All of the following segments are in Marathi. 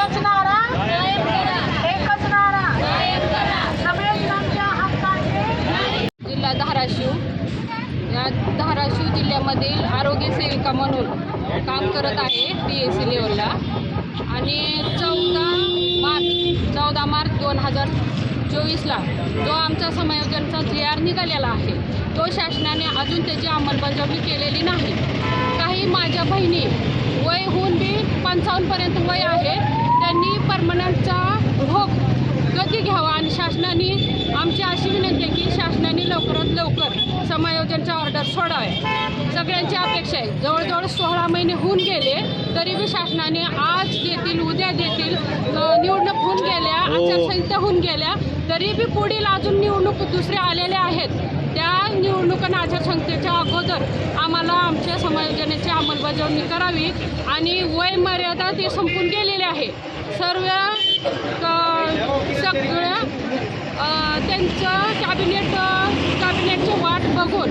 एकच नारा एकच नारा हक्काचे जिल्हा धाराशिव. या धाराशिव जिल्ह्यामधील आरोग्य सेविका म्हणून काम करत आहे पी एस सी लेवलला. आणि चौदा मार्च चौदा मार्च दोन हजार चोवीसला जो आमचा समायोजनचा जी आर निघालेला आहे तो शासनाने अजून त्याची अंमलबजावणी केलेली नाही. काही माझ्या बहिणी वय होऊन बी पंचावन्नपर्यंत वय आहे. त्यांनी परमनंटचा भोग गती घ्यावा आणि शासनाने आमची अशी विनंती आहे की शासनाने लवकरात लवकर समायोजनचा ऑर्डर सोडावे सगळ्यांची अपेक्षा आहे. जवळजवळ सोळा महिने होऊन गेले तरी बी शासनाने आज देतील उद्या देतील निवडणूक होऊन गेल्या आचारसंहिता होऊन गेल्या तरी बी पुढील अजून निवडणूक दुसऱ्या आलेल्या आहेत. त्या निवडणूक आणि आचारसंहितेच्या अगोदर आम्हाला आमच्या समायोजनेची अंमलबजावणी करावी आणि वय मर्यादा ते संपून गेलेले आहे. सर्व सगळ्या त्यांचं कॅबिनेट कॅबिनेटची वाट बघून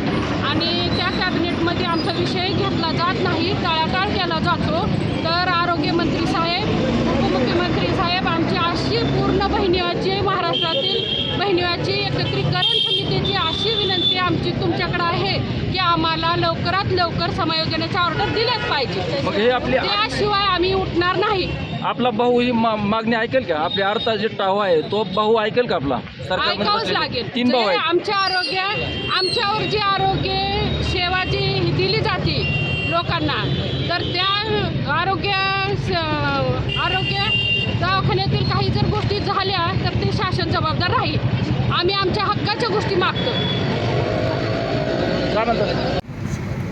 आणि त्या कॅबिनेटमध्ये आमचा विषय घेतला जात नाही टाळाटाळ केला जातो. तर आरोग्यमंत्री साहेब उपमुख्यमंत्री साहेब आमची अशी पूर्ण बहिणीची महाराष्ट्रातील बहिणीची एकत्रित समितीची अशी विनंती आमची तुमच्याकडे आहे की आम्हाला लवकरात लवकर समायोजनाचे ऑर्डर पाहिजे. मग हे आपली त्याशिवाय आम्ही उठणार नाही. आपला भाऊ ही मा- मागणी ऐकेल का? आपल्या अर्धा जे टाव आहे तो भाऊ ऐकेल का आपला? ऐकावंच सरकारमध्ये लागेल. तीन भाऊ जे आहेत. आमच्या आरोग्य आमच्यावर जी आरोग्य सेवा जी दिली जाते लोकांना तर त्या आरोग्य स- आरोग्य दवाखान्यातील काही जर गोष्टी झाल्या तर ते शासन जबाबदार राहील. आम्ही आमच्या हक्काच्या गोष्टी मागतो. काय म्हणतात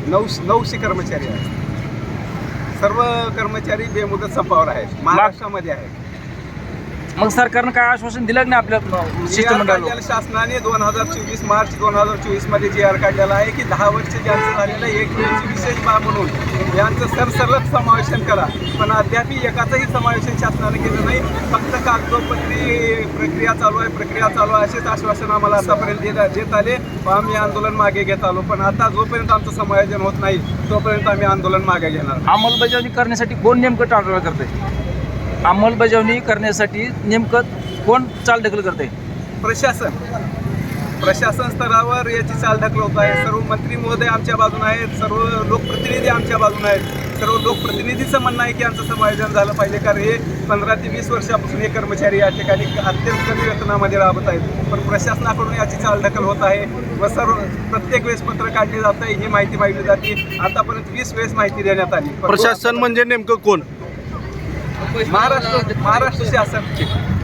नऊ नऊशे कर्मचारी आहेत. सर्व कर्मचारी बेमुदत संपावर आहेत. महाराष्ट्रामध्ये आहेत. मग सरकारनं काय आश्वासन दिलं का नाही आपल्या शिष्टमंडळाला? शासनाने दोन हजार चोवीस मार्च दोन हजार चोवीसमध्ये जी आर काढलेला आहे की दहा वर्ष ज्यांचं झालेलं आहे, एक वेळची विशेष बाब म्हणून यांचं सरसकट समावेशन करा. पण अद्याप एकाचंही समावेशन शासनाने केलं नाही. फक्त कागदोपत्री प्रक्रिया चालू आहे प्रक्रिया चालू आहे असेच आश्वासन आम्हाला आतापर्यंत देत देत आले. व आम्ही आंदोलन मागे घेत आलो. पण आता जोपर्यंत आमचं समायोजन होत नाही तोपर्यंत आम्ही आंदोलन मागे घेणार अंमलबजावणी करण्यासाठी कोण नेमकं टाळाटाळ करते अंमलबजावणी करण्यासाठी नेमकं कोण चालढकल करते प्रशासन. प्रशासन स्तरावर याची चालढकल होत आहे. सर्व मंत्री महोदय आमच्या बाजूने आहेत. सर्व लोकप्रतिनिधी आमच्या बाजूने आहेत. सर्व लोकप्रतिनिधीचं म्हणणं आहे की आमचं समायोजन झालं पाहिजे. कारण हे पंधरा ते वीस वर्षापासून हे कर्मचारी या ठिकाणी अत्यंत कमी वेतनामध्ये राबत आहेत. पण प्रशासनाकडून याची चालढकल होत आहे व सर्व प्रत्येक वेळेस पत्र काढले जात आहे ही माहिती मागली जाते. आतापर्यंत वीस वेळेस माहिती देण्यात आली. प्रशासन म्हणजे नेमकं कोण? महाराष्ट्र महाराष्ट्र शासन.